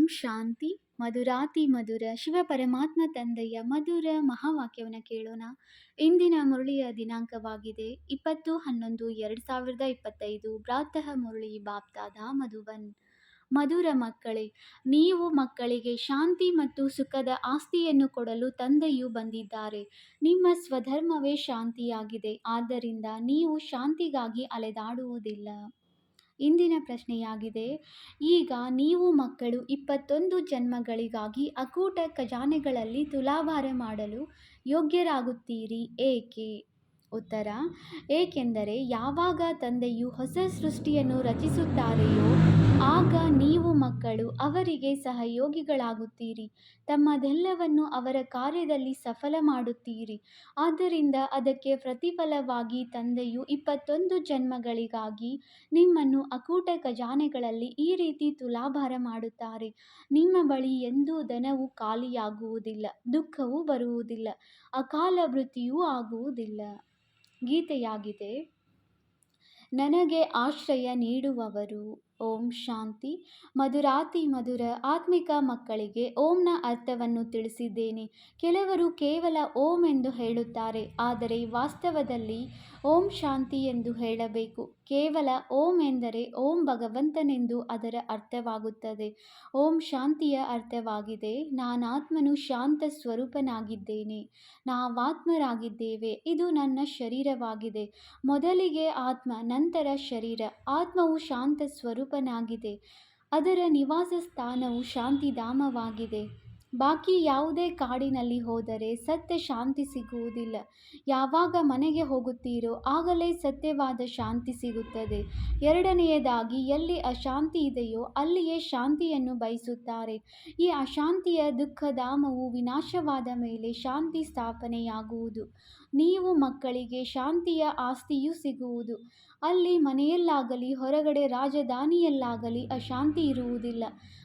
ಓಂ ಶಾಂತಿ. ಮಧುರಾತಿ ಮಧುರ, ಶಿವ ಪರಮಾತ್ಮ ತಂದೆಯ ಮಧುರ ಮಹಾವಾಕ್ಯವನ್ನು ಕೇಳೋಣ. ಇಂದಿನ ಮುರಳಿಯ ದಿನಾಂಕವಾಗಿದೆ. ಇಪ್ಪತ್ತು ಹನ್ನೊಂದು, ಎರಡು ಸಾವಿರದ ಇಪ್ಪತ್ತೈದು. ಪ್ರಾತಃ ಮುರಳಿ ಬಾಪ್ತಾದ ಮಧುಬನ್. ಮಧುರ ಮಕ್ಕಳೇ, ನೀವು ಮಕ್ಕಳಿಗೆ ಶಾಂತಿ ಮತ್ತು ಸುಖದ ಆಸ್ತಿಯನ್ನು ಕೊಡಲು ತಂದೆಯು ಬಂದಿದ್ದಾರೆ. ನಿಮ್ಮ ಸ್ವಧರ್ಮವೇ ಶಾಂತಿಯಾಗಿದೆ. ಆದ್ದರಿಂದ ನೀವು ಶಾಂತಿಗಾಗಿ ಅಲೆದಾಡುವುದಿಲ್ಲ. ಇಂದಿನ ಪ್ರಶ್ನೆಯಾಗಿದೆ. ಈಗ ನೀವು ಮಕ್ಕಳು ಇಪ್ಪತ್ತೊಂದು ಜನ್ಮಗಳಿಗಾಗಿ ಅಕೂಟ ಖಜಾನೆಗಳಲ್ಲಿ ತುಲಾಭಾರೆ ಮಾಡಲು ಯೋಗ್ಯರಾಗುತ್ತೀರಿ ಏಕೆ? ಉತ್ತರ, ಏಕೆಂದರೆ ಯಾವಾಗ ತಂದೆಯು ಹೊಸ ಸೃಷ್ಟಿಯನ್ನು ರಚಿಸುತ್ತಾರೆಯೋ ಆಗ ನೀವು ಮಕ್ಕಳು, ಅವರಿಗೆ ಸಹಯೋಗಿಗಳಾಗುತ್ತೀರಿ. ತಮ್ಮದೆಲ್ಲವನ್ನು ಅವರ ಕಾರ್ಯದಲ್ಲಿ ಸಫಲ ಮಾಡುತ್ತೀರಿ. ಆದ್ದರಿಂದ ಅದಕ್ಕೆ ಪ್ರತಿಫಲವಾಗಿ ತಂದೆಯು ಇಪ್ಪತ್ತೊಂದು ಜನ್ಮಗಳಿಗಾಗಿ ನಿಮ್ಮನ್ನು ಅಕೂಟ ಖಜಾನೆಗಳಲ್ಲಿ ಈ ರೀತಿ ತುಲಾಭಾರ ಮಾಡುತ್ತಾರೆ. ನಿಮ್ಮ ಬಳಿ ಎಂದೂ ದನವು ಖಾಲಿಯಾಗುವುದಿಲ್ಲ, ದುಃಖವೂ ಬರುವುದಿಲ್ಲ, ಅಕಾಲ ವೃತ್ತಿಯೂ ಆಗುವುದಿಲ್ಲ. ಗೀತೆಯಾಗಿದೆ, ನನಗೆ ಆಶ್ರಯ ನೀಡುವವರು ಓಂ ಶಾಂತಿ. ಮಧುರಾತಿ ಮಧುರ ಆತ್ಮಿಕ ಮಕ್ಕಳಿಗೆ ಓಂನ ಅರ್ಥವನ್ನು ತಿಳಿಸಿದ್ದೇನೆ. ಕೆಲವರು ಕೇವಲ ಓಂ ಎಂದು ಹೇಳುತ್ತಾರೆ, ಆದರೆ ವಾಸ್ತವದಲ್ಲಿ ಓಂ ಶಾಂತಿ ಎಂದು ಹೇಳಬೇಕು. ಕೇವಲ ಓಂ ಎಂದರೆ ಓಂ ಭಗವಂತನೆಂದು ಅದರ ಅರ್ಥವಾಗುತ್ತದೆ. ಓಂ ಶಾಂತಿಯ ಅರ್ಥವಾಗಿದೆ ನಾನಾತ್ಮನು ಶಾಂತ ಸ್ವರೂಪನಾಗಿದ್ದೇನೆ. ನಾವಾತ್ಮರಾಗಿದ್ದೇವೆ, ಇದು ನನ್ನ ಶರೀರವಾಗಿದೆ. ಮೊದಲಿಗೆ ಆತ್ಮ, ನಂತರ ಶರೀರ. ಆತ್ಮವು ಶಾಂತ ಸ್ವರೂಪನಾಗಿದೆ. ಅದರ ನಿವಾಸ ಸ್ಥಾನವು ಶಾಂತಿಧಾಮವಾಗಿದೆ. ಬಾಕಿ ಯಾವುದೇ ಕಾಡಿನಲ್ಲಿ ಹೋದರೆ ಸತ್ಯ ಶಾಂತಿ ಸಿಗುವುದಿಲ್ಲ. ಯಾವಾಗ ಮನೆಗೆ ಹೋಗುತ್ತೀರೋ ಆಗಲೇ ಸತ್ಯವಾದ ಶಾಂತಿ ಸಿಗುತ್ತದೆ. ಎರಡನೆಯದಾಗಿ, ಎಲ್ಲಿ ಅಶಾಂತಿ ಇದೆಯೋ ಅಲ್ಲಿಯೇ ಶಾಂತಿಯನ್ನು ಬಯಸುತ್ತಾರೆ. ಈ ಅಶಾಂತಿಯ ದುಃಖಧಾಮವು ವಿನಾಶವಾದ ಮೇಲೆ ಶಾಂತಿ ಸ್ಥಾಪನೆಯಾಗುವುದು. ನೀವು ಮಕ್ಕಳಿಗೆ ಶಾಂತಿಯ ಆಸ್ತಿಯೂ ಸಿಗುವುದು. ಅಲ್ಲಿ ಮನೆಯಲ್ಲಾಗಲಿ, ಹೊರಗಡೆ ರಾಜಧಾನಿಯಲ್ಲಾಗಲಿ ಅಶಾಂತಿ ಇರುವುದಿಲ್ಲ.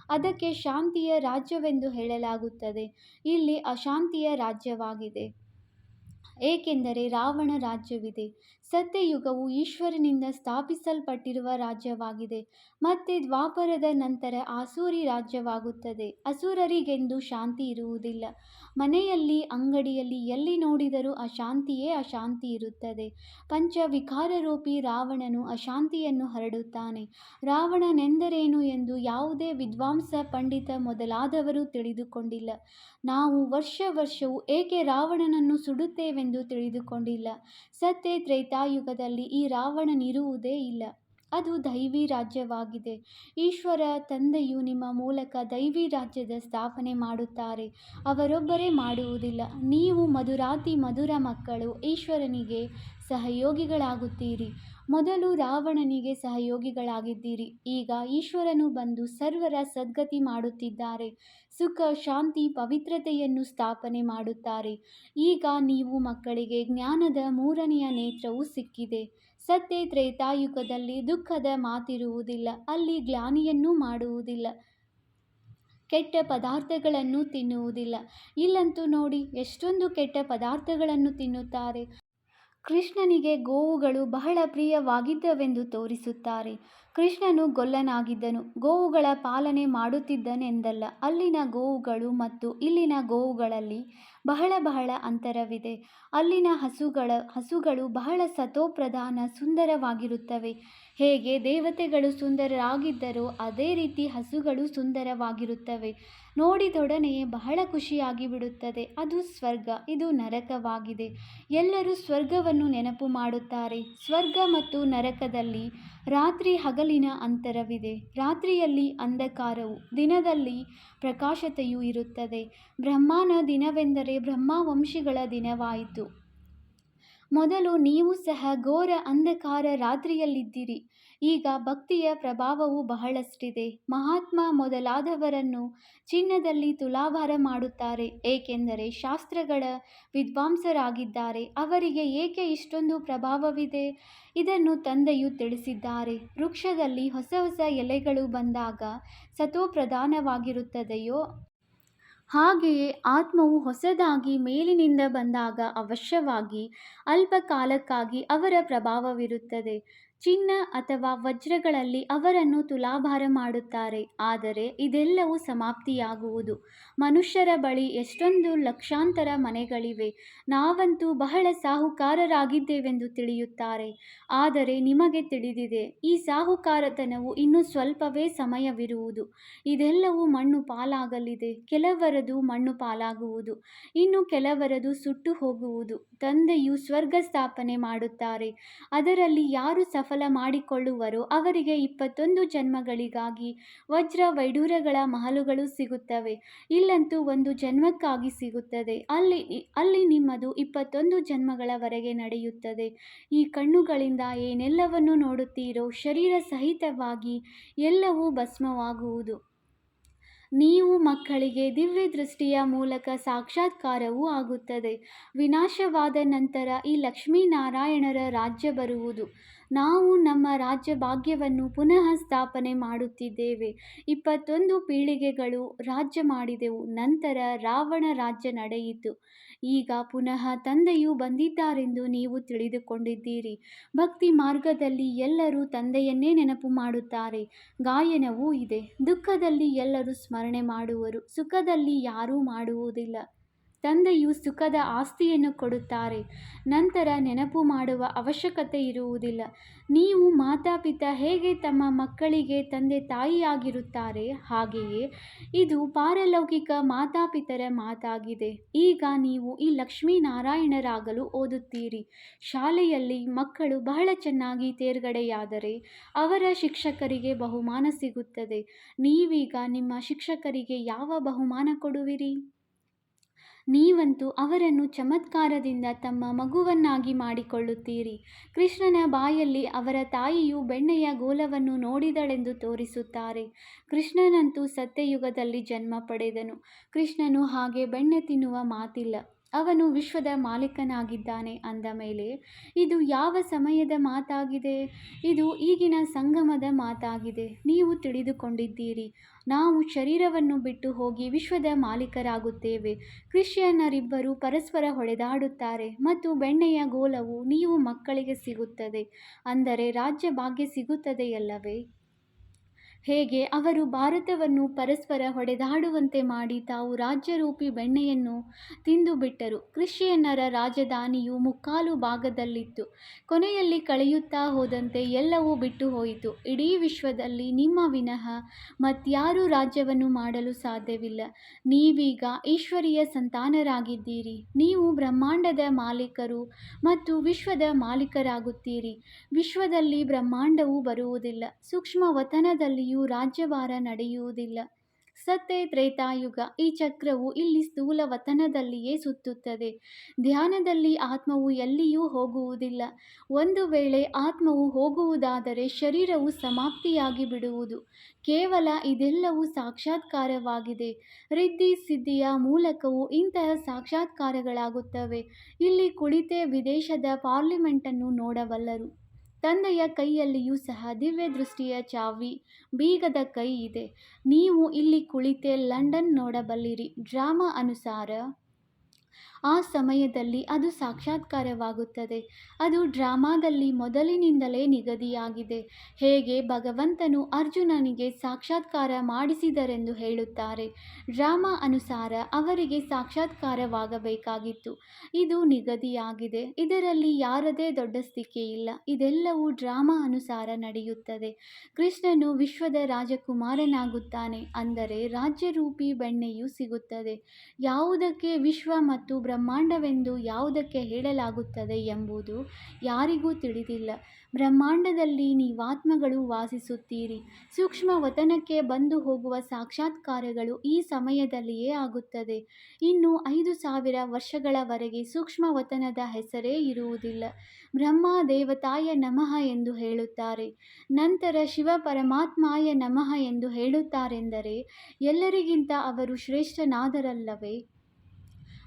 ಅದಕ್ಕೆ ಶಾಂತಿಯ ರಾಜ್ಯವೆಂದು ಹೇಳಲಾಗುತ್ತದೆ. ಇಲ್ಲಿ ಅಶಾಂತಿಯ ರಾಜ್ಯವಾಗಿದೆ. ಏಕೆಂದರೆ ರಾವಣ ರಾಜ್ಯವಿದೆ. ಸತ್ಯಯುಗವು ಈಶ್ವರನಿಂದ ಸ್ಥಾಪಿಸಲ್ಪಟ್ಟಿರುವ ರಾಜ್ಯವಾಗಿದೆ ಮತ್ತೆ ದ್ವಾಪರದ ನಂತರ ಆಸೂರಿ ರಾಜ್ಯವಾಗುತ್ತದೆ. ಅಸುರರಿಗೆಂದು ಶಾಂತಿ ಇರುವುದಿಲ್ಲ. ಮನೆಯಲ್ಲಿ, ಅಂಗಡಿಯಲ್ಲಿ ಎಲ್ಲಿ ನೋಡಿದರೂ ಅಶಾಂತಿಯೇ ಅಶಾಂತಿ ಇರುತ್ತದೆ. ಪಂಚವಿಕಾರರೂಪಿ ರಾವಣನು ಅಶಾಂತಿಯನ್ನು ಹರಡುತ್ತಾನೆ. ರಾವಣನೆಂದರೇನು ಎಂದು ಯಾವುದೇ ವಿದ್ವಾಂಸ, ಪಂಡಿತ ಮೊದಲಾದವರು ತಿಳಿದುಕೊಂಡಿಲ್ಲ. ನಾವು ವರ್ಷ ವರ್ಷವೂ ಏಕೆ ರಾವಣನನ್ನು ಸುಡುತ್ತೇವೆಂದು ತಿಳಿದುಕೊಂಡಿಲ್ಲ. ಸತ್ಯ ತ್ರೇತಾಯುಗದಲ್ಲಿ ಈ ರಾವಣನಿರುವುದೇ ಇಲ್ಲ. ಅದು ದೈವಿ ರಾಜ್ಯವಾಗಿದೆ. ಈಶ್ವರ ತಂದೆಯು ನಿಮ್ಮ ಮೂಲಕ ದೈವಿ ರಾಜ್ಯದ ಸ್ಥಾಪನೆ ಮಾಡುತ್ತಾರೆ. ಅವರೊಬ್ಬರೇ ಮಾಡುವುದಿಲ್ಲ. ನೀವು ಮಧುರಾತಿ ಮಧುರ ಮಕ್ಕಳು, ಈಶ್ವರನಿಗೆ ಸಹಯೋಗಿಗಳಾಗುತ್ತೀರಿ. ಮೊದಲು ರಾವಣನಿಗೆ ಸಹಯೋಗಿಗಳಾಗಿದ್ದೀರಿ. ಈಗ ಈಶ್ವರನು ಬಂದು ಸರ್ವರ ಸದ್ಗತಿ ಮಾಡುತ್ತಿದ್ದಾರೆ. ಸುಖ, ಶಾಂತಿ, ಪವಿತ್ರತೆಯನ್ನು ಸ್ಥಾಪನೆ ಮಾಡುತ್ತಾರೆ. ಈಗ ನೀವು ಮಕ್ಕಳಿಗೆ ಜ್ಞಾನದ ಮೂರನೆಯ ನೇತ್ರವು ಸಿಕ್ಕಿದೆ. ಸತ್ಯ ತ್ರೇತಾಯುಗದಲ್ಲಿ ದುಃಖದ ಮಾತಿರುವುದಿಲ್ಲ, ಅಲ್ಲಿ ಗ್ಲಾನಿಯನ್ನೂ ಮಾಡುವುದಿಲ್ಲ. ಕೆಟ್ಟ ಪದಾರ್ಥಗಳನ್ನು ತಿನ್ನುವುದಿಲ್ಲ. ಇಲ್ಲಂತೂ ನೋಡಿ, ಎಷ್ಟೊಂದು ಕೆಟ್ಟ ಪದಾರ್ಥಗಳನ್ನು ತಿನ್ನುತ್ತಾರೆ. ಕೃಷ್ಣನಿಗೆ ಗೋವುಗಳು ಬಹಳ ಪ್ರಿಯವಾಗಿದ್ದವೆಂದು ತೋರಿಸುತ್ತಾರೆ. ಕೃಷ್ಣನು ಗೊಲ್ಲನಾಗಿದ್ದನು. ಗೋವುಗಳ ಪಾಲನೆ ಮಾಡುತ್ತಿದ್ದನೆಂದಲ್ಲ, ಅಲ್ಲಿನ ಗೋವುಗಳು ಮತ್ತು ಇಲ್ಲಿನ ಗೋವುಗಳಲ್ಲಿ ಬಹಳ ಬಹಳ ಅಂತರವಿದೆ. ಅಲ್ಲಿನ ಹಸುಗಳ, ಹಸುಗಳು ಬಹಳ ಸತೋಪ್ರಧಾನ ಸುಂದರವಾಗಿರುತ್ತವೆ. ಹೇಗೆ ದೇವತೆಗಳು ಸುಂದರರಾಗಿದ್ದರೋ ಅದೇ ರೀತಿ ಹಸುಗಳು ಸುಂದರವಾಗಿರುತ್ತವೆ. ನೋಡಿದೊಡನೆಯೇ ಬಹಳ ಖುಷಿಯಾಗಿ ಬಿಡುತ್ತದೆ ಅದು ಸ್ವರ್ಗ, ಇದು ನರಕವಾಗಿದೆ. ಎಲ್ಲರೂ ಸ್ವರ್ಗವನ್ನು ನೆನಪು ಮಾಡುತ್ತಾರೆ. ಸ್ವರ್ಗ ಮತ್ತು ನರಕದಲ್ಲಿ ರಾತ್ರಿ ಹಗಲಿನ ಅಂತರವಿದೆ. ರಾತ್ರಿಯಲ್ಲಿ ಅಂಧಕಾರವು, ದಿನದಲ್ಲಿ ಪ್ರಕಾಶತೆಯೂ ಇರುತ್ತದೆ. ಬ್ರಹ್ಮನ ದಿನವೆಂದರೆ ಬ್ರಹ್ಮವಂಶಿಗಳ ದಿನವಾಯಿತು. ಮೊದಲು ನೀವು ಸಹ ಘೋರ ಅಂಧಕಾರ ರಾತ್ರಿಯಲ್ಲಿದ್ದಿರಿ. ಈಗ ಭಕ್ತಿಯ ಪ್ರಭಾವವು ಬಹಳಷ್ಟಿದೆ. ಮಹಾತ್ಮ ಮೊದಲಾದವರನ್ನು ಚಿನ್ನದಲ್ಲಿ ತುಲಾಭಾರ ಮಾಡುತ್ತಾರೆ. ಏಕೆಂದರೆ ಶಾಸ್ತ್ರಗಳ ವಿದ್ವಾಂಸರಾಗಿದ್ದಾರೆ. ಅವರಿಗೆ ಏಕೆ ಇಷ್ಟೊಂದು ಪ್ರಭಾವವಿದೆ? ಇದನ್ನು ತಂದೆಯು ತಿಳಿಸಿದ್ದಾರೆ. ವೃಕ್ಷದಲ್ಲಿ ಹೊಸ ಹೊಸ ಎಲೆಗಳು ಬಂದಾಗ ಸತೋಪ್ರಧಾನವಾಗಿರುತ್ತದೆಯೋ ಹಾಗೆಯೇ ಆತ್ಮವು ಹೊಸದಾಗಿ ಮೇಲಿನಿಂದ ಬಂದಾಗ ಅವಶ್ಯವಾಗಿ ಅಲ್ಪ ಕಾಲಕ್ಕಾಗಿ ಅವರ ಪ್ರಭಾವವಿರುತ್ತದೆ. ಚಿನ್ನ ಅಥವಾ ವಜ್ರಗಳಲ್ಲಿ ಅವರನ್ನು ತುಲಾಭಾರ ಮಾಡುತ್ತಾರೆ. ಆದರೆ ಇದೆಲ್ಲವೂ ಸಮಾಪ್ತಿಯಾಗುವುದು. ಮನುಷ್ಯರ ಬಳಿ ಎಷ್ಟೊಂದು ಲಕ್ಷಾಂತರ ಮನೆಗಳಿವೆ. ನಾವಂತೂ ಬಹಳ ಸಾಹುಕಾರರಾಗಿದ್ದೇವೆಂದು ತಿಳಿಯುತ್ತಾರೆ. ಆದರೆ ನಿಮಗೆ ತಿಳಿದಿದೆ, ಈ ಸಾಹುಕಾರತನವು ಇನ್ನೂ ಸ್ವಲ್ಪವೇ ಸಮಯವಿರುವುದು. ಇದೆಲ್ಲವೂ ಮಣ್ಣು ಪಾಲಾಗಲಿದೆ. ಕೆಲವರದು ಮಣ್ಣು ಪಾಲಾಗುವುದು. ಇನ್ನು ಕೆಲವರದು ಸುಟ್ಟು ಹೋಗುವುದು. ತಂದೆಯು ಸ್ವರ್ಗ ಸ್ಥಾಪನೆ ಮಾಡುತ್ತಾರೆ. ಅದರಲ್ಲಿ ಯಾರು ಸಫಲ ಮಾಡಿಕೊಳ್ಳುವರೋ ಅವರಿಗೆ ಇಪ್ಪತ್ತೊಂದು ಜನ್ಮಗಳಿಗಾಗಿ ವಜ್ರ ವೈಡೂರ್ಯಗಳ ಮಹಲುಗಳು ಸಿಗುತ್ತವೆ. ಇಲ್ಲಂತೂ ಒಂದು ಜನ್ಮಕ್ಕಾಗಿ ಸಿಗುತ್ತದೆ. ಅಲ್ಲಿ ಅಲ್ಲಿ ನಿಮ್ಮದು ಇಪ್ಪತ್ತೊಂದು ಜನ್ಮಗಳವರೆಗೆ ನಡೆಯುತ್ತದೆ. ಈ ಕಣ್ಣುಗಳಿಂದ ಏನೆಲ್ಲವನ್ನು ನೋಡುತ್ತೀರೋ ಶರೀರ ಸಹಿತವಾಗಿ ಎಲ್ಲವೂ ಭಸ್ಮವಾಗುವುದು. ನೀವು ಮಕ್ಕಳಿಗೆ ದಿವ್ಯ ದೃಷ್ಟಿಯ ಮೂಲಕ ಸಾಕ್ಷಾತ್ಕಾರವೂ ಆಗುತ್ತದೆ. ವಿನಾಶವಾದ ನಂತರ ಈ ಲಕ್ಷ್ಮೀನಾರಾಯಣರ ರಾಜ್ಯ ಬರುವುದು. ನಾವು ನಮ್ಮ ರಾಜ್ಯ ಭಾಗ್ಯವನ್ನು ಪುನಃ ಸ್ಥಾಪನೆ ಮಾಡುತ್ತಿದ್ದೇವೆ. ಇಪ್ಪತ್ತೊಂದು ಪೀಳಿಗೆಗಳು ರಾಜ್ಯ ಮಾಡಿದೆವು. ನಂತರ ರಾವಣ ರಾಜ್ಯ ನಡೆಯಿತು. ಈಗ ಪುನಃ ತಂದೆಯು ಬಂದಿದ್ದಾರೆಂದು ನೀವು ತಿಳಿದುಕೊಂಡಿದ್ದೀರಿ. ಭಕ್ತಿ ಮಾರ್ಗದಲ್ಲಿ ಎಲ್ಲರೂ ತಂದೆಯನ್ನೇ ನೆನಪು ಮಾಡುತ್ತಾರೆ. ಗಾಯನವೂ ಇದೆ. ದುಃಖದಲ್ಲಿ ಎಲ್ಲರೂ ಸ್ಮರಣೆ ಮಾಡುವರು. ಸುಖದಲ್ಲಿ ಯಾರೂ ಮಾಡುವುದಿಲ್ಲ. ತಂದೆಯು ಸುಖದ ಆಸ್ತಿಯನ್ನು ಕೊಡುತ್ತಾರೆ, ನಂತರ ನೆನಪು ಮಾಡುವ ಅವಶ್ಯಕತೆ ಇರುವುದಿಲ್ಲ. ನೀವು ಮಾತಾಪಿತ ಹೇಗೆ ತಮ್ಮ ಮಕ್ಕಳಿಗೆ ತಂದೆ ತಾಯಿಯಾಗಿರುತ್ತಾರೆ? ಹಾಗೆಯೇ ಇದು ಪಾರಲೌಕಿಕ ಮಾತಾಪಿತರ ಮಾತಾಗಿದೆ. ಈಗ ನೀವು ಈ ಲಕ್ಷ್ಮೀನಾರಾಯಣರಾಗಲು ಓದುತ್ತೀರಿ. ಶಾಲೆಯಲ್ಲಿ ಮಕ್ಕಳು ಬಹಳ ಚೆನ್ನಾಗಿ ತೇರ್ಗಡೆಯಾದರೆ ಅವರ ಶಿಕ್ಷಕರಿಗೆ ಬಹುಮಾನ ಸಿಗುತ್ತದೆ. ನೀವೀಗ ನಿಮ್ಮ ಶಿಕ್ಷಕರಿಗೆ ಯಾವ ಬಹುಮಾನ ಕೊಡುವಿರಿ? ನೀವಂತೂ ಅವರನ್ನು ಚಮತ್ಕಾರದಿಂದ ತಮ್ಮ ಮಗುವನ್ನಾಗಿ ಮಾಡಿಕೊಳ್ಳುತ್ತೀರಿ. ಕೃಷ್ಣನ ಬಾಯಲ್ಲಿ ಅವರ ತಾಯಿಯು ಬೆಣ್ಣೆಯ ಗೋಲವನ್ನು ನೋಡಿದಳೆಂದು ತೋರಿಸುತ್ತಾರೆ. ಕೃಷ್ಣನಂತೂ ಸತ್ಯಯುಗದಲ್ಲಿ ಜನ್ಮ ಪಡೆದನು. ಕೃಷ್ಣನು ಹಾಗೆ ಬೆಣ್ಣೆ ತಿನ್ನುವ ಮಾತಿಲ್ಲ. ಅವನು ವಿಶ್ವದ ಮಾಲೀಕನಾಗಿದ್ದಾನೆ ಅಂದ ಮೇಲೆ, ಇದು ಯಾವ ಸಮಯದ ಮಾತಾಗಿದೆ? ಇದು ಈಗಿನ ಸಂಗಮದ ಮಾತಾಗಿದೆ. ನೀವು ತಿಳಿದುಕೊಂಡಿದ್ದೀರಿ. ನಾವು ಶರೀರವನ್ನು ಬಿಟ್ಟು ಹೋಗಿ ವಿಶ್ವದ ಮಾಲೀಕರಾಗುತ್ತೇವೆ. ಕ್ರಿಶ್ಚಿಯನ್ನರಿಬ್ಬರು ಪರಸ್ಪರ ಹೊಡೆದಾಡುತ್ತಾರೆ ಮತ್ತು ಬೆಣ್ಣೆಯ ಗೋಲವು ನೀವು ಮಕ್ಕಳಿಗೆ ಸಿಗುತ್ತದೆ. ಅಂದರೆ ರಾಜ್ಯ ಭಾಗ್ಯ ಸಿಗುತ್ತದೆಯಲ್ಲವೇ? ಹೇಗೆ ಅವರು ಭಾರತವನ್ನು ಪರಸ್ಪರ ಹೊಡೆದಾಡುವಂತೆ ಮಾಡಿ ತಾವು ರಾಜ್ಯರೂಪಿ ಬೆಣ್ಣೆಯನ್ನು ತಿಂದುಬಿಟ್ಟರು. ಕ್ರಿಶ್ಚಿಯನ್ನರ ರಾಜಧಾನಿಯು ಮುಕ್ಕಾಲು ಭಾಗದಲ್ಲಿತ್ತು. ಕೊನೆಯಲ್ಲಿ ಕಳೆಯುತ್ತಾ ಹೋದಂತೆ ಎಲ್ಲವೂ ಬಿಟ್ಟು ಹೋಯಿತು. ಇಡೀ ವಿಶ್ವದಲ್ಲಿ ನಿಮ್ಮ ವಿನಃ ಮತ್ಯಾರೂ ರಾಜ್ಯವನ್ನು ಮಾಡಲು ಸಾಧ್ಯವಿಲ್ಲ. ನೀವೀಗ ಈಶ್ವರಿಯ ಸಂತಾನರಾಗಿದ್ದೀರಿ. ನೀವು ಬ್ರಹ್ಮಾಂಡದ ಮಾಲೀಕರು ಮತ್ತು ವಿಶ್ವದ ಮಾಲೀಕರಾಗುತ್ತೀರಿ. ವಿಶ್ವದಲ್ಲಿ ಬ್ರಹ್ಮಾಂಡವು ಬರುವುದಿಲ್ಲ. ಸೂಕ್ಷ್ಮ ವತನದಲ್ಲಿಯೂ ರಾಜ್ಯಭಾರ ನಡೆಯುವುದಿಲ್ಲ. ಸತ್ಯ, ತ್ರೇತಾಯುಗ ಈ ಚಕ್ರವು ಇಲ್ಲಿ ಸ್ಥೂಲ ವತನದಲ್ಲಿಯೇ ಸುತ್ತುತ್ತದೆ. ಧ್ಯಾನದಲ್ಲಿ ಆತ್ಮವು ಎಲ್ಲಿಯೂ ಹೋಗುವುದಿಲ್ಲ. ಒಂದು ವೇಳೆ ಆತ್ಮವು ಹೋಗುವುದಾದರೆ ಶರೀರವು ಸಮಾಪ್ತಿಯಾಗಿ ಬಿಡುವುದು. ಕೇವಲ ಇದೆಲ್ಲವೂ ಸಾಕ್ಷಾತ್ಕಾರವಾಗಿದೆ. ರಿದ್ಧಿ ಸಿದ್ಧಿಯ ಮೂಲಕವೂ ಇಂತಹ ಸಾಕ್ಷಾತ್ಕಾರಗಳಾಗುತ್ತವೆ. ಇಲ್ಲಿ ಕುಳಿತೇ ವಿದೇಶದ ಪಾರ್ಲಿಮೆಂಟನ್ನು ನೋಡಬಲ್ಲರು. ತಂದೆಯ ಕೈಯಲ್ಲಿಯೂ ಸಹ ದಿವ್ಯ ದೃಷ್ಟಿಯ ಚಾವಿ ಬೀಗದ ಕೈ ಇದೆ. ನೀವು ಇಲ್ಲಿ ಕುಳಿತೇ ಲಂಡನ್ ನೋಡಬಲ್ಲಿರಿ. ಡ್ರಾಮಾ ಅನುಸಾರ ಆ ಸಮಯದಲ್ಲಿ ಅದು ಸಾಕ್ಷಾತ್ಕಾರವಾಗುತ್ತದೆ. ಅದು ಡ್ರಾಮಾದಲ್ಲಿ ಮೊದಲಿನಿಂದಲೇ ನಿಗದಿಯಾಗಿದೆ. ಹೇಗೆ ಭಗವಂತನು ಅರ್ಜುನನಿಗೆ ಸಾಕ್ಷಾತ್ಕಾರ ಮಾಡಿಸಿದರೆಂದು ಹೇಳುತ್ತಾರೆ. ಡ್ರಾಮಾ ಅನುಸಾರ ಅವರಿಗೆ ಸಾಕ್ಷಾತ್ಕಾರವಾಗಬೇಕಾಗಿತ್ತು. ಇದು ನಿಗದಿಯಾಗಿದೆ. ಇದರಲ್ಲಿ ಯಾರದೇ ದೊಡ್ಡ ಸ್ಥಿಕೆ ಇಲ್ಲ. ಇದೆಲ್ಲವೂ ಡ್ರಾಮಾ ಅನುಸಾರ ನಡೆಯುತ್ತದೆ. ಕೃಷ್ಣನು ವಿಶ್ವದ ರಾಜಕುಮಾರನಾಗುತ್ತಾನೆ. ಅಂದರೆ ರಾಜ್ಯರೂಪಿ ಬೆಣ್ಣೆಯು ಸಿಗುತ್ತದೆ. ಯಾವುದಕ್ಕೆ ವಿಶ್ವ ಮತ್ತು ಬ್ರಹ್ಮಾಂಡವೆಂದು ಯಾವುದಕ್ಕೆ ಹೇಳಲಾಗುತ್ತದೆ ಎಂಬುದು ಯಾರಿಗೂ ತಿಳಿದಿಲ್ಲ. ಬ್ರಹ್ಮಾಂಡದಲ್ಲಿ ನೀವಾತ್ಮಗಳು ವಾಸಿಸುತ್ತೀರಿ. ಸೂಕ್ಷ್ಮ ವತನಕ್ಕೆ ಬಂದು ಹೋಗುವ ಸಾಕ್ಷಾತ್ಕಾರಗಳು ಈ ಸಮಯದಲ್ಲಿಯೇ ಆಗುತ್ತದೆ. ಇನ್ನು ಐದು ಸಾವಿರ ವರ್ಷಗಳವರೆಗೆ ಸೂಕ್ಷ್ಮ ವತನದ ಹೆಸರೇ ಇರುವುದಿಲ್ಲ. ಬ್ರಹ್ಮ ದೇವತಾಯ ನಮಃ ಎಂದು ಹೇಳುತ್ತಾರೆ. ನಂತರ ಶಿವ ಪರಮಾತ್ಮಾಯ ನಮಃ ಎಂದು ಹೇಳುತ್ತಾರೆಂದರೆ, ಎಲ್ಲರಿಗಿಂತ ಅವರು ಶ್ರೇಷ್ಠನಾದರಲ್ಲವೇ?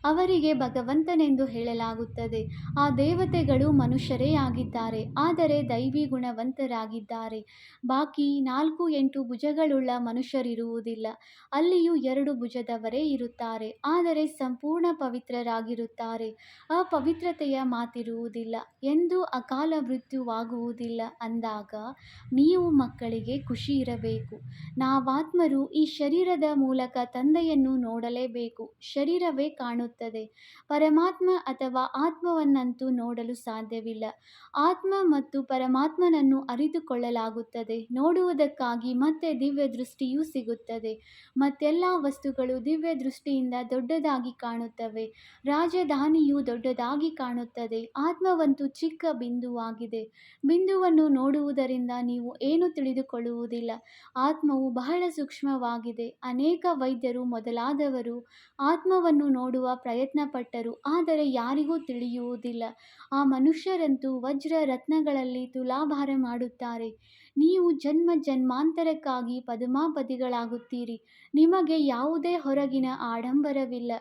ಅವರಿಗೆ ಭಗವಂತನೆಂದು ಹೇಳಲಾಗುತ್ತದೆ. ಆ ದೇವತೆಗಳು ಮನುಷ್ಯರೇ ಆಗಿದ್ದಾರೆ. ಆದರೆ ದೈವಿ ಗುಣವಂತರಾಗಿದ್ದಾರೆ. ಬಾಕಿ ನಾಲ್ಕು ಎಂಟು ಭುಜಗಳುಳ್ಳ ಮನುಷ್ಯರಿರುವುದಿಲ್ಲ. ಅಲ್ಲಿಯೂ ಎರಡು ಭುಜದವರೇ ಇರುತ್ತಾರೆ. ಆದರೆ ಸಂಪೂರ್ಣ ಪವಿತ್ರರಾಗಿರುತ್ತಾರೆ. ಅಪವಿತ್ರತೆಯ ಮಾತಿರುವುದಿಲ್ಲ. ಎಂದು ಅಕಾಲ ಮೃತ್ಯುವಾಗುವುದಿಲ್ಲ ಅಂದಾಗ ನೀವು ಮಕ್ಕಳಿಗೆ ಖುಷಿ ಇರಬೇಕು. ನಾವಾತ್ಮರು ಈ ಶರೀರದ ಮೂಲಕ ತಂದೆಯನ್ನು ನೋಡಲೇಬೇಕು. ಶರೀರವೇ ಕಾಣುತ್ತದೆ ಪರಮಾತ್ಮ ಅಥವಾ ಆತ್ಮವನ್ನಂತೂ ನೋಡಲು ಸಾಧ್ಯವಿಲ್ಲ. ಆತ್ಮ ಮತ್ತು ಪರಮಾತ್ಮನನ್ನು ಅರಿತುಕೊಳ್ಳಲಾಗುತ್ತದೆ. ನೋಡುವುದಕ್ಕಾಗಿ ಮತ್ತೆ ದಿವ್ಯ ದೃಷ್ಟಿಯೂ ಸಿಗುತ್ತದೆ. ಮತ್ತೆಲ್ಲ ವಸ್ತುಗಳು ದಿವ್ಯ ದೃಷ್ಟಿಯಿಂದ ದೊಡ್ಡದಾಗಿ ಕಾಣುತ್ತವೆ. ರಾಜಧಾನಿಯು ದೊಡ್ಡದಾಗಿ ಕಾಣುತ್ತದೆ. ಆತ್ಮವಂತೂ ಚಿಕ್ಕ ಬಿಂದುವಾಗಿದೆ. ಬಿಂದುವನ್ನು ನೋಡುವುದರಿಂದ ನೀವು ಏನು ತಿಳಿದುಕೊಳ್ಳುವುದಿಲ್ಲ. ಆತ್ಮವು ಬಹಳ ಸೂಕ್ಷ್ಮವಾಗಿದೆ. ಅನೇಕ ವೈದ್ಯರು ಮೊದಲಾದವರು ಆತ್ಮವನ್ನು ನೋಡುವ ಪ್ರಯತ್ನಪಟ್ಟರು. ಆದರೆ ಯಾರಿಗೂ ತಿಳಿಯುವುದಿಲ್ಲ. ಆ ಮನುಷ್ಯರಂತೂ ವಜ್ರ ರತ್ನಗಳಲ್ಲಿ ತುಲಾಭಾರ ಮಾಡುತ್ತಾರೆ. ನೀವು ಜನ್ಮ ಜನ್ಮಾಂತರಕ್ಕಾಗಿ ಪದ್ಮಾಪತಿಗಳಾಗುತ್ತೀರಿ ನಿಮಗೆ ಯಾವುದೇ ಹೊರಗಿನ ಆಡಂಬರವಿಲ್ಲ.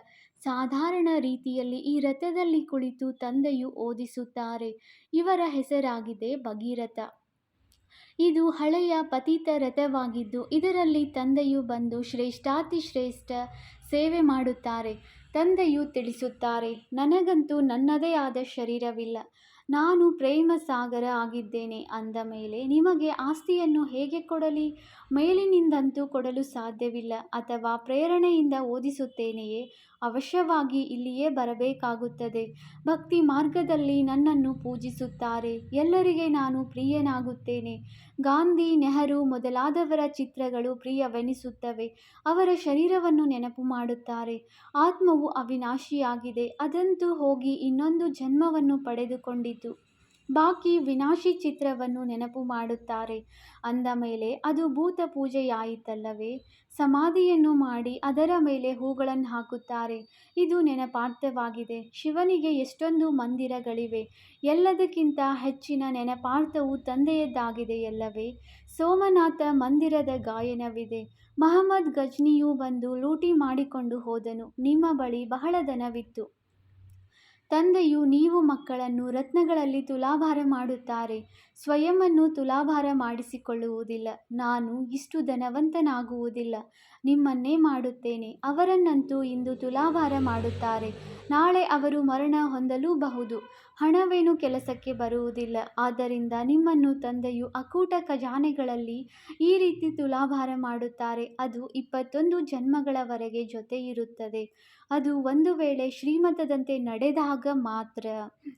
ಸಾಧಾರಣ ರೀತಿಯಲ್ಲಿ ಈ ರಥದಲ್ಲಿ ಕುಳಿತು ತಂದೆಯು ಓದಿಸುತ್ತಾರೆ. ಇವರ ಹೆಸರಾಗಿದೆ ಭಗೀರಥ. ಇದು ಹಳೆಯ ಪತಿತ ರಥವಾಗಿದ್ದು, ಇದರಲ್ಲಿ ತಂದೆಯು ಬಂದು ಶ್ರೇಷ್ಠಾತಿಶ್ರೇಷ್ಠ ಸೇವೆ ಮಾಡುತ್ತಾರೆ. ತಂದೆಯು ತಿಳಿಸುತ್ತಾರೆ, ನನಗಂತೂ ನನ್ನದೇ ಆದ ಶರೀರವಿಲ್ಲ. ನಾನು ಪ್ರೇಮ ಸಾಗರ ಆಗಿದ್ದೇನೆ ಅಂದ ಮೇಲೆ, ನಿಮಗೆ ಆಸ್ತಿಯನ್ನು ಹೇಗೆ ಕೊಡಲಿ? ಮೇಲಿನಿಂದಂತೂ ಕೊಡಲು ಸಾಧ್ಯವಿಲ್ಲ. ಅಥವಾ ಪ್ರೇರಣೆಯಿಂದ ಓದಿಸುತ್ತೇನೆಯೇ? ಅವಶ್ಯವಾಗಿ ಇಲ್ಲಿಯೇ ಬರಬೇಕಾಗುತ್ತದೆ. ಭಕ್ತಿ ಮಾರ್ಗದಲ್ಲಿ ನನ್ನನ್ನು ಪೂಜಿಸುತ್ತಾರೆ. ಎಲ್ಲರಿಗೆ ನಾನು ಪ್ರಿಯನಾಗುತ್ತೇನೆ. ಗಾಂಧಿ, ನೆಹರು ಮೊದಲಾದವರ ಚಿತ್ರಗಳು ಪ್ರಿಯವೆನಿಸುತ್ತವೆ. ಅವರ ಶರೀರವನ್ನು ನೆನಪು ಮಾಡುತ್ತಾರೆ. ಆತ್ಮವು ಅವಿನಾಶಿಯಾಗಿದೆ. ಅದಂತೂ ಹೋಗಿ ಇನ್ನೊಂದು ಜನ್ಮವನ್ನು ಪಡೆದುಕೊಂಡಿತು. ಬಾಕಿ ವಿನಾಶಿ ಚಿತ್ರವನ್ನು ನೆನಪು ಮಾಡುತ್ತಾರೆ. ಅಂದ ಮೇಲೆ, ಅದು ಭೂತ ಪೂಜೆಯಾಯಿತಲ್ಲವೇ? ಸಮಾಧಿಯನ್ನು ಮಾಡಿ ಅದರ ಮೇಲೆ ಹೂಗಳನ್ನು ಹಾಕುತ್ತಾರೆ. ಇದು ನೆನಪಾರ್ಥವಾಗಿದೆ. ಶಿವನಿಗೆ ಎಷ್ಟೊಂದು ಮಂದಿರಗಳಿವೆ. ಎಲ್ಲದಕ್ಕಿಂತ ಹೆಚ್ಚಿನ ನೆನಪಾರ್ಥವು ತಂದೆಯದ್ದಾಗಿದೆಯಲ್ಲವೇ? ಸೋಮನಾಥ ಮಂದಿರದ ಗಾಯನವಿದೆ. ಮಹಮ್ಮದ್ ಗಜ್ನಿಯು ಬಂದು ಲೂಟಿ ಮಾಡಿಕೊಂಡು ಹೋದನು. ನಿಮ್ಮ ಬಳಿ ಬಹಳ ಧನವಿತ್ತು. ತಂದೆಯು ನೀವು ಮಕ್ಕಳನ್ನು ರತ್ನಗಳಲ್ಲಿ ತುಲಾಭಾರ ಮಾಡುತ್ತಾರೆ ಸ್ವಯಮನ್ನು ತುಲಾಭಾರ ಮಾಡಿಸಿಕೊಳ್ಳುವುದಿಲ್ಲ. ನಾನು ಇಷ್ಟು ಧನವಂತನಾಗುವುದಿಲ್ಲ, ನಿಮ್ಮನ್ನೇ ಮಾಡುತ್ತೇನೆ. ಅವರನ್ನಂತೂ ಇಂದು ತುಲಾಭಾರ ಮಾಡುತ್ತಾರೆ. ನಾಳೆ ಅವರು ಮರಣ ಹೊಂದಲೂಬಹುದು, ಹಣವೇನು ಕೆಲಸಕ್ಕೆ ಬರುವುದಿಲ್ಲ. ಆದ್ದರಿಂದ ನಿಮ್ಮನ್ನು ತಂದೆಯು ಅಕೂಟ ಖಜಾನೆಗಳಲ್ಲಿ ಈ ರೀತಿ ತುಲಾಭಾರ ಮಾಡುತ್ತಾರೆ. ಅದು ಇಪ್ಪತ್ತೊಂದು ಜನ್ಮಗಳವರೆಗೆ ಜೊತೆ ಇರುತ್ತದೆ ಅದು ಒಂದು ವೇಳೆ ಶ್ರೀಮಂತದಂತೆ ನಡೆದಾಗ ಮಾತ್ರ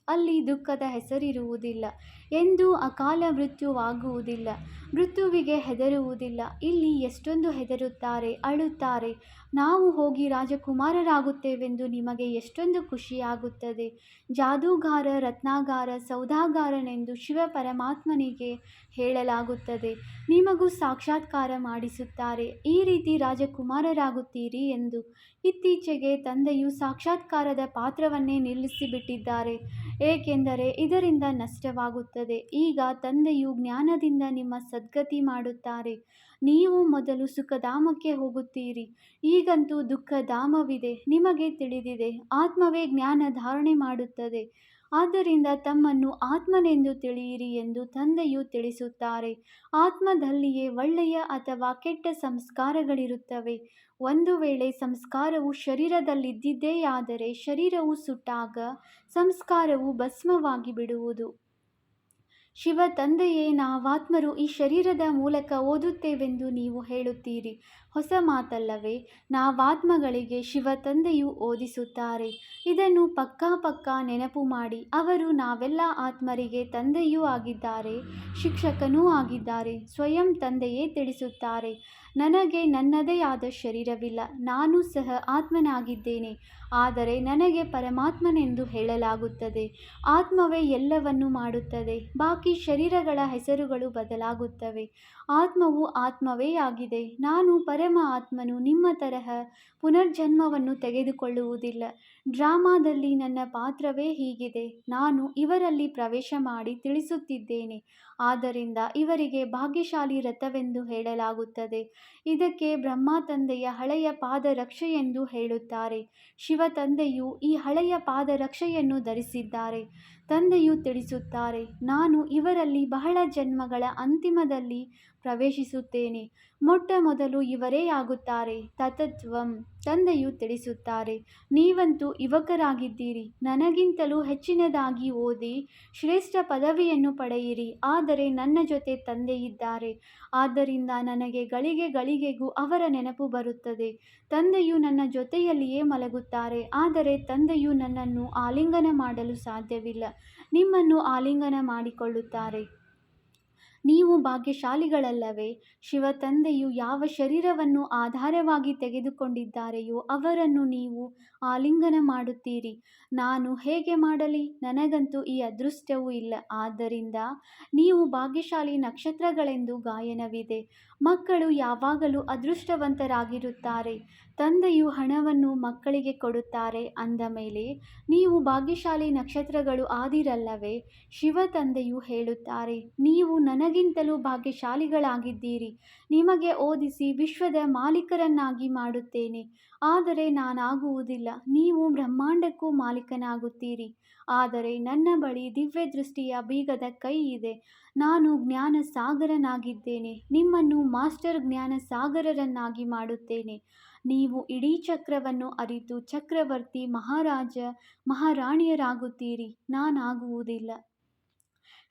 ಅಲ್ಲಿ ದುಃಖದ ಹೆಸರಿರುವುದಿಲ್ಲ. ಎಂದು ಅಕಾಲ ಮೃತ್ಯುವಾಗುವುದಿಲ್ಲ. ಮೃತ್ಯುವಿಗೆ ಹೆದರುವುದಿಲ್ಲ. ಇಲ್ಲಿ ಎಷ್ಟೊಂದು ಹೆದರುತ್ತಾರೆ, ಅಳುತ್ತಾರೆ. ನಾವು ಹೋಗಿ ರಾಜಕುಮಾರರಾಗುತ್ತೇವೆಂದು ನಿಮಗೆ ಎಷ್ಟೊಂದು ಖುಷಿಯಾಗುತ್ತದೆ. ಜಾದೂಗಾರ, ರತ್ನಾಗಾರ ಸೌದಾಗಾರನೆಂದು ಶಿವ ಪರಮಾತ್ಮನಿಗೆ ಹೇಳಲಾಗುತ್ತದೆ. ನಿಮಗೂ ಸಾಕ್ಷಾತ್ಕಾರ ಮಾಡಿಸುತ್ತಾರೆ. ಈ ರೀತಿ ರಾಜಕುಮಾರರಾಗುತ್ತೀರಿ ಎಂದು ಇತ್ತೀಚೆಗೆ ತಂದೆಯು ಸಾಕ್ಷಾತ್ಕಾರದ ಪಾತ್ರವನ್ನೇ ನಿಲ್ಲಿಸಿಬಿಟ್ಟಿದ್ದಾರೆ. ಏಕೆಂದರೆ ಇದರಿಂದ ನಷ್ಟವಾಗುತ್ತದೆ. ಈಗ ತಂದೆಯು ಜ್ಞಾನದಿಂದ ನಿಮ್ಮ ಸದ್ಗತಿ ಮಾಡುತ್ತಾರೆ. ನೀವು ಮೊದಲು ಸುಖಧಾಮಕ್ಕೆ ಹೋಗುತ್ತೀರಿ. ಈಗಂತೂ ದುಃಖಧಾಮವಿದೆ. ನಿಮಗೆ ತಿಳಿದಿದೆ, ಆತ್ಮವೇ ಜ್ಞಾನ ಧಾರಣೆ ಮಾಡುತ್ತದೆ. ಆದ್ದರಿಂದ ತಮ್ಮನ್ನು ಆತ್ಮನೆಂದು ತಿಳಿಯಿರಿ ಎಂದು ತಂದೆಯು ತಿಳಿಸುತ್ತಾರೆ. ಆತ್ಮದಲ್ಲಿಯೇ ಒಳ್ಳೆಯ ಅಥವಾ ಕೆಟ್ಟ ಸಂಸ್ಕಾರಗಳಿರುತ್ತವೆ. ಒಂದು ವೇಳೆ ಸಂಸ್ಕಾರವು ಶರೀರದಲ್ಲಿದ್ದಿದೆಯಾದರೆ ಶರೀರವು ಸುಟ್ಟಾಗ ಸಂಸ್ಕಾರವು ಭಸ್ಮವಾಗಿ ಬಿಡುವುದು ಶಿವ ತಂದೆಯೇ, ನಾವಾತ್ಮರು ಈ ಶರೀರದ ಮೂಲಕ ಓದುತ್ತೇವೆಂದು ನೀವು ಹೇಳುತ್ತೀರಿ. ಹೊಸ ಮಾತಲ್ಲವೇ, ನಾವಾತ್ಮಗಳಿಗೆ ಶಿವ ತಂದೆಯು ಓದಿಸುತ್ತಾರೆ. ಇದನ್ನು ಪಕ್ಕಾ ಪಕ್ಕಾ ನೆನಪು ಮಾಡಿ, ಅವರು ನಾವೆಲ್ಲ ಆತ್ಮರಿಗೆ ತಂದೆಯೂ ಆಗಿದ್ದಾರೆ, ಶಿಕ್ಷಕನೂ ಆಗಿದ್ದಾರೆ, ಸ್ವಯಂ ತಂದೆಯೇ ತಿಳಿಸುತ್ತಾರೆ. ನನಗೆ ನನ್ನದೇ ಆದ ಶರೀರವಿಲ್ಲ, ನಾನು ಸಹ ಆತ್ಮನಾಗಿದ್ದೇನೆ. ಆದರೆ ನನಗೆ ಪರಮಾತ್ಮನೆಂದು ಹೇಳಲಾಗುತ್ತದೆ. ಆತ್ಮವೇ ಎಲ್ಲವನ್ನೂ ಮಾಡುತ್ತದೆ. ಬಾಕಿ ಶರೀರಗಳ ಹೆಸರುಗಳು ಬದಲಾಗುತ್ತವೆ. ಆತ್ಮವು ಆತ್ಮವೇ ಆಗಿದೆ. ನಾನು ಪರ ಪರಮ ಆತ್ಮನು ನಿಮ್ಮ ತರಹ ಪುನರ್ಜನ್ಮವನ್ನು ತೆಗೆದುಕೊಳ್ಳುವುದಿಲ್ಲ. ಡ್ರಾಮಾದಲ್ಲಿ ನನ್ನ ಪಾತ್ರವೇ ಹೀಗಿದೆ. ನಾನು ಇವರಲ್ಲಿ ಪ್ರವೇಶ ಮಾಡಿ ತಿಳಿಸುತ್ತಿದ್ದೇನೆ. ಆದ್ದರಿಂದ ಇವರಿಗೆ ಭಾಗ್ಯಶಾಲಿ ರಥವೆಂದು ಹೇಳಲಾಗುತ್ತದೆ. ಇದಕ್ಕೆ ಬ್ರಹ್ಮ ತಂದೆಯ ಹಳೆಯ ಪಾದರಕ್ಷೆಯೆಂದು ಹೇಳುತ್ತಾರೆ. ಶಿವ ತಂದೆಯು ಈ ಹಳೆಯ ಪಾದರಕ್ಷೆಯನ್ನು ಧರಿಸಿದ್ದಾರೆ. ತಂದೆಯು ತಿಳಿಸುತ್ತಾರೆ, ನಾನು ಇವರಲ್ಲಿ ಬಹಳ ಜನ್ಮಗಳ ಅಂತಿಮದಲ್ಲಿ ಪ್ರವೇಶಿಸುತ್ತೇನೆ. ಮೊಟ್ಟ ಮೊದಲು ಇವರೇ ಆಗುತ್ತಾರೆ. ತತತ್ವಂ. ತಂದೆಯು ತಿಳಿಸುತ್ತಾರೆ, ನೀವಂತೂ ಯುವಕರಾಗಿದ್ದೀರಿ. ನನಗಿಂತಲೂ ಹೆಚ್ಚಿನದಾಗಿ ಓದಿ ಶ್ರೇಷ್ಠ ಪದವಿಯನ್ನು ಪಡೆಯಿರಿ. ಆದರೆ ನನ್ನ ಜೊತೆ ತಂದೆ ಇದ್ದಾರೆ. ಆದ್ದರಿಂದ ನನಗೆ ಗಳಿಗೆ ಗಳಿಗೆಗೂ ಅವರ ನೆನಪು ಬರುತ್ತದೆ. ತಂದೆಯು ನನ್ನ ಜೊತೆಯಲ್ಲಿಯೇ ಮಲಗುತ್ತಾರೆ. ಆದರೆ ತಂದೆಯು ನನ್ನನ್ನು ಆಲಿಂಗನ ಮಾಡಲು ಸಾಧ್ಯವಿಲ್ಲ. ನಿಮ್ಮನ್ನು ಆಲಿಂಗನ ಮಾಡಿಕೊಳ್ಳುತ್ತಾರೆ. ನೀವು ಭಾಗ್ಯಶಾಲಿಗಳಲ್ಲವೇ? ಶಿವ ತಂದೆಯು ಯಾವ ಶರೀರವನ್ನು ಆಧಾರವಾಗಿ ತೆಗೆದುಕೊಂಡಿದ್ದಾರೆಯೋ ಅವರನ್ನು ನೀವು ಆಲಿಂಗನ ಮಾಡುತ್ತೀರಿ. ನಾನು ಹೇಗೆ ಮಾಡಲಿ? ನನಗಂತೂ ಈ ಅದೃಷ್ಟವೂ ಇಲ್ಲ. ಆದ್ದರಿಂದ ನೀವು ಭಾಗ್ಯಶಾಲಿ ನಕ್ಷತ್ರಗಳೆಂದು ಗಾಯನವಿದೆ. ಮಕ್ಕಳು ಯಾವಾಗಲೂ ಅದೃಷ್ಟವಂತರಾಗಿರುತ್ತಾರೆ. ತಂದೆಯು ಹಣವನ್ನು ಮಕ್ಕಳಿಗೆ ಕೊಡುತ್ತಾರೆ ಅಂದ ಮೇಲೆ ನೀವು ಭಾಗ್ಯಶಾಲಿ ನಕ್ಷತ್ರಗಳು ಆದಿರಲ್ಲವೇ? ಶಿವ ತಂದೆಯು ಹೇಳುತ್ತಾರೆ, ನೀವು ನನಗಿಂತಲೂ ಭಾಗ್ಯಶಾಲಿಗಳಾಗಿದ್ದೀರಿ. ನಿಮಗೆ ಓದಿಸಿ ವಿಶ್ವದ ಮಾಲೀಕರನ್ನಾಗಿ ಮಾಡುತ್ತೇನೆ. ಆದರೆ ನಾನಾಗುವುದಿಲ್ಲ. ನೀವು ಬ್ರಹ್ಮಾಂಡಕ್ಕೂ ಮಾಲೀಕನಾಗುತ್ತೀರಿ. ಆದರೆ ನನ್ನ ಬಳಿ ದಿವ್ಯ ದೃಷ್ಟಿಯ ಬೀಗದ ಕೈ ಇದೆ. ನಾನು ಜ್ಞಾನ ಸಾಗರನಾಗಿದ್ದೇನೆ ನಿಮ್ಮನ್ನು ಮಾಸ್ಟರ್ ಜ್ಞಾನ ಸಾಗರರನ್ನಾಗಿ ಮಾಡುತ್ತೇನೆ. ನೀವು ಇಡೀ ಚಕ್ರವನ್ನು ಅರಿತು ಚಕ್ರವರ್ತಿ ಮಹಾರಾಜ, ಮಹಾರಾಣಿಯರಾಗುತ್ತೀರಿ. ನಾನಾಗುವುದಿಲ್ಲ.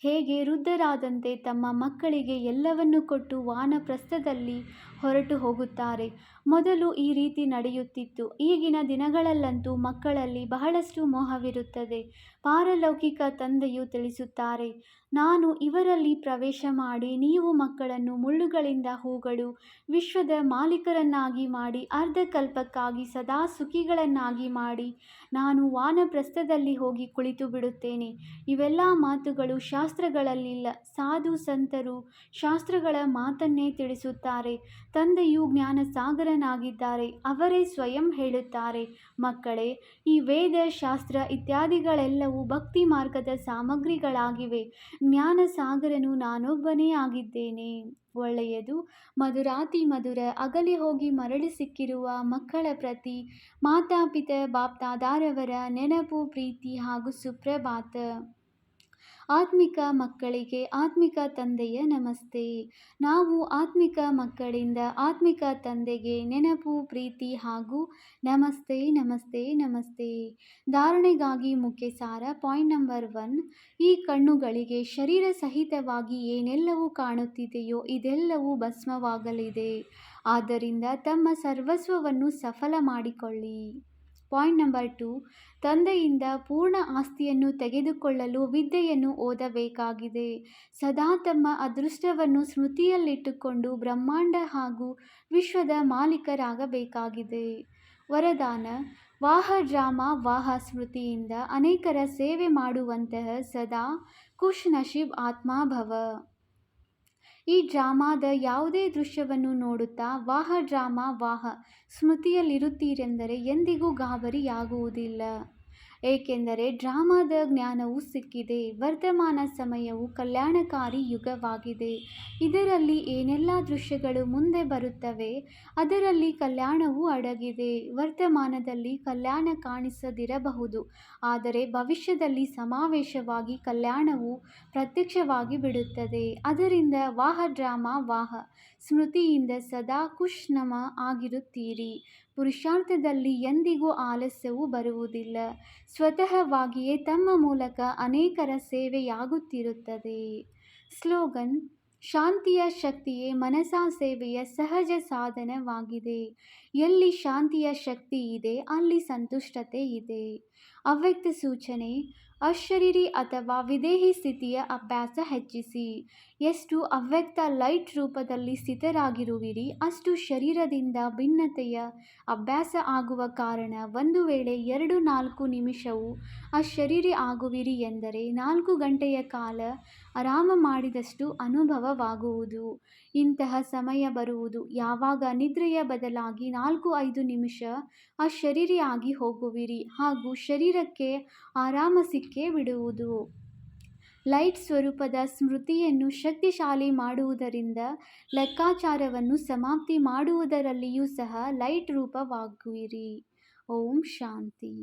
ಹೇಗೆ ವೃದ್ಧರಾದಂತೆ ತಮ್ಮ ಮಕ್ಕಳಿಗೆ ಎಲ್ಲವನ್ನೂ ಕೊಟ್ಟು ವಾನಪ್ರಸ್ಥದಲ್ಲಿ ಹೊರಟು ಹೋಗುತ್ತಾರೆ. ಮೊದಲು ಈ ರೀತಿ ನಡೆಯುತ್ತಿತ್ತು. ಈಗಿನ ದಿನಗಳಲ್ಲಂತೂ ಮಕ್ಕಳಲ್ಲಿ ಬಹಳಷ್ಟು ಮೋಹವಿರುತ್ತದೆ. ಪಾರಲೌಕಿಕ ತಂದೆಯು ತಿಳಿಸುತ್ತಾರೆ, ನಾನು ಇವರಲ್ಲಿ ಪ್ರವೇಶ ಮಾಡಿ ನೀವು ಮಕ್ಕಳನ್ನು ಮುಳ್ಳುಗಳಿಂದ ಹೂಗಳು, ವಿಶ್ವದ ಮಾಲೀಕರನ್ನಾಗಿ ಮಾಡಿ, ಅರ್ಧಕಲ್ಪಕ್ಕಾಗಿ ಸದಾ ಸುಖಿಗಳನ್ನಾಗಿ ಮಾಡಿ, ನಾನು ವಾನಪ್ರಸ್ಥದಲ್ಲಿ ಹೋಗಿ ಕುಳಿತು ಬಿಡುತ್ತೇನೆ. ಇವೆಲ್ಲ ಮಾತುಗಳು ಶಾಸ್ತ್ರಗಳಲ್ಲಿಲ್ಲ. ಸಾಧು, ಸಂತರು ಶಾಸ್ತ್ರಗಳ ಮಾತನ್ನೇ ತಿಳಿಸುತ್ತಾರೆ. ತಂದೆಯು ಜ್ಞಾನ ಸಾಗರನಾಗಿದ್ದಾರೆ ಅವರೇ ಸ್ವಯಂ ಹೇಳುತ್ತಾರೆ. ಮಕ್ಕಳೇ, ಈ ವೇದ ಶಾಸ್ತ್ರ ಇತ್ಯಾದಿಗಳೆಲ್ಲವೂ ಭಕ್ತಿ ಮಾರ್ಗದ ಸಾಮಗ್ರಿಗಳಾಗಿವೆ. ಜ್ಞಾನ ಸಾಗರನು ನಾನೊಬ್ಬನೇ ಆಗಿದ್ದೇನೆ. ಒಳ್ಳೆಯದು, ಮಧುರಾತಿ ಮಧುರ ಅಗಲಿ ಹೋಗಿ ಮರಳಿ ಸಿಕ್ಕಿರುವ ಮಕ್ಕಳ ಪ್ರತಿ ಮಾತಾಪಿತ ಬಾಪ್ತಾದಾರವರ ನೆನಪು, ಪ್ರೀತಿ ಹಾಗೂ ಸುಪ್ರಭಾತ. ಆತ್ಮಿಕ ಮಕ್ಕಳಿಗೆ ಆತ್ಮಿಕ ತಂದೆಯ ನಮಸ್ತೆ. ನಾವು ಆತ್ಮಿಕ ಮಕ್ಕಳಿಂದ ಆತ್ಮಿಕ ತಂದೆಗೆ ನೆನಪು, ಪ್ರೀತಿ ಹಾಗೂ ನಮಸ್ತೆ ನಮಸ್ತೆ ನಮಸ್ತೆ. ಧಾರಣೆಗಾಗಿ ಮುಖ್ಯ ಸಾರ ಪಾಯಿಂಟ್ ನಂಬರ್ ಒನ್. ಈ ಕಣ್ಣುಗಳಿಗೆ ಶರೀರ ಸಹಿತವಾಗಿ ಏನೆಲ್ಲವೂ ಕಾಣುತ್ತಿದೆಯೋ ಇದೆಲ್ಲವೂ ಭಸ್ಮವಾಗಲಿದೆ. ಆದ್ದರಿಂದ ತಮ್ಮ ಸರ್ವಸ್ವವನ್ನು ಸಫಲ ಮಾಡಿಕೊಳ್ಳಿ. ಪಾಯಿಂಟ್ ನಂಬರ್ ಟು, ತಂದೆಯಿಂದ ಪೂರ್ಣ ಆಸ್ತಿಯನ್ನು ತೆಗೆದುಕೊಳ್ಳಲು ವಿದ್ಯೆಯನ್ನು ಓದಬೇಕಾಗಿದೆ. ಸದಾ ತಮ್ಮ ಅದೃಷ್ಟವನ್ನು ಸ್ಮೃತಿಯಲ್ಲಿಟ್ಟುಕೊಂಡು ಬ್ರಹ್ಮಾಂಡ ಹಾಗೂ ವಿಶ್ವದ ಮಾಲೀಕರಾಗಬೇಕಾಗಿದೆ. ವರದಾನ, ವಾಹ ಡ್ರಾಮ, ವಾಹ ಸ್ಮೃತಿಯಿಂದ ಅನೇಕರ ಸೇವೆ ಮಾಡುವಂತಹ ಸದಾ ಖುಷ್ ನಶೀಬ್ ಆತ್ಮಾಭವ. ಈ ಡ್ರಾಮಾದ ಯಾವುದೇ ದೃಶ್ಯವನ್ನು ನೋಡುತ್ತಾ, ವಾಹ ಡ್ರಾಮಾ ವಾಹ ಸ್ಮೃತಿಯಲ್ಲಿರುತ್ತೀರೆಂದರೆ ಎಂದಿಗೂ ಗಾಬರಿಯಾಗುವುದಿಲ್ಲ. ಏಕೆಂದರೆ ಡ್ರಾಮಾದ ಜ್ಞಾನವು ಸಿಕ್ಕಿದೆ ವರ್ತಮಾನ ಸಮಯವು ಕಲ್ಯಾಣಕಾರಿ ಯುಗವಾಗಿದೆ. ಇದರಲ್ಲಿ ಏನೆಲ್ಲ ದೃಶ್ಯಗಳು ಮುಂದೆ ಬರುತ್ತವೆ, ಅದರಲ್ಲಿ ಕಲ್ಯಾಣವೂ ಅಡಗಿದೆ. ವರ್ತಮಾನದಲ್ಲಿ ಕಲ್ಯಾಣ ಕಾಣಿಸದಿರಬಹುದು. ಆದರೆ ಭವಿಷ್ಯದಲ್ಲಿ ಸಮಾವೇಶವಾಗಿ ಕಲ್ಯಾಣವು ಪ್ರತ್ಯಕ್ಷವಾಗಿ ಬಿಡುತ್ತದೆ. ಅದರಿಂದ ವಾಹ ಡ್ರಾಮಾ ವಾಹ ಸ್ಮೃತಿಯಿಂದ ಸದಾ ಕುಶ್ನಮ ಆಗಿರುತ್ತೀರಿ. ಪುರುಷಾರ್ಥದಲ್ಲಿ ಎಂದಿಗೂ ಆಲಸ್ಯವು ಬರುವುದಿಲ್ಲ. ಸ್ವತಃವಾಗಿಯೇ ತಮ್ಮ ಮೂಲಕ ಅನೇಕರ ಸೇವೆಯಾಗುತ್ತಿರುತ್ತದೆ. ಸ್ಲೋಗನ್, ಶಾಂತಿಯ ಶಕ್ತಿಯೇ ಮನಸಾ ಸೇವೆಯ ಸಹಜ ಸಾಧನವಾಗಿದೆ. ಎಲ್ಲಿ ಶಾಂತಿಯ ಶಕ್ತಿ ಇದೆ, ಅಲ್ಲಿ ಸಂತುಷ್ಟತೆ ಇದೆ. ಅವ್ಯಕ್ತ ಸೂಚನೆ, ಅಶರೀರಿ ಅಥವಾ ವಿದೇಹಿ ಸ್ಥಿತಿಯ ಅಭ್ಯಾಸ ಹೆಚ್ಚಿಸಿ. ಎಷ್ಟು ಅವ್ಯಕ್ತ ಲೈಟ್ ರೂಪದಲ್ಲಿ ಸ್ಥಿತರಾಗಿರುವಿರಿ, ಅಷ್ಟು ಶರೀರದಿಂದ ಭಿನ್ನತೆಯ ಅಭ್ಯಾಸ ಆಗುವ ಕಾರಣ ಒಂದು ವೇಳೆ ಎರಡು ನಾಲ್ಕು ನಿಮಿಷವು ಅಶರೀರಿ ಆಗುವಿರಿ ಎಂದರೆ ನಾಲ್ಕು ಗಂಟೆಯ ಕಾಲ ಆರಾಮ ಮಾಡಿದಷ್ಟು ಅನುಭವವಾಗುವುದು. ಇಂತಹ ಸಮಯ ಬರುವುದು ಯಾವಾಗ ನಿದ್ರೆಯ ಬದಲಾಗಿ ನಾಲ್ಕು ಐದು ನಿಮಿಷ ಅಶರೀರಿ ಆಗಿ ಹೋಗುವಿರಿ ಹಾಗೂ ಶರೀರಕ್ಕೆ ಆರಾಮ ಸಿಕ್ಕೇ ಬಿಡುವುದು. ಲೈಟ್ ಸ್ವರೂಪದ ಸ್ಮೃತಿಯನ್ನು ಶಕ್ತಿಶಾಲಿ ಮಾಡುವುದರಿಂದ ಲೆಕ್ಕಾಚಾರವನ್ನು ಸಮಾಪ್ತಿ ಮಾಡುವುದರಲ್ಲಿಯೂ ಸಹ ಲೈಟ್ ರೂಪವಾಗುವಿರಿ. ಓಂ ಶಾಂತಿ.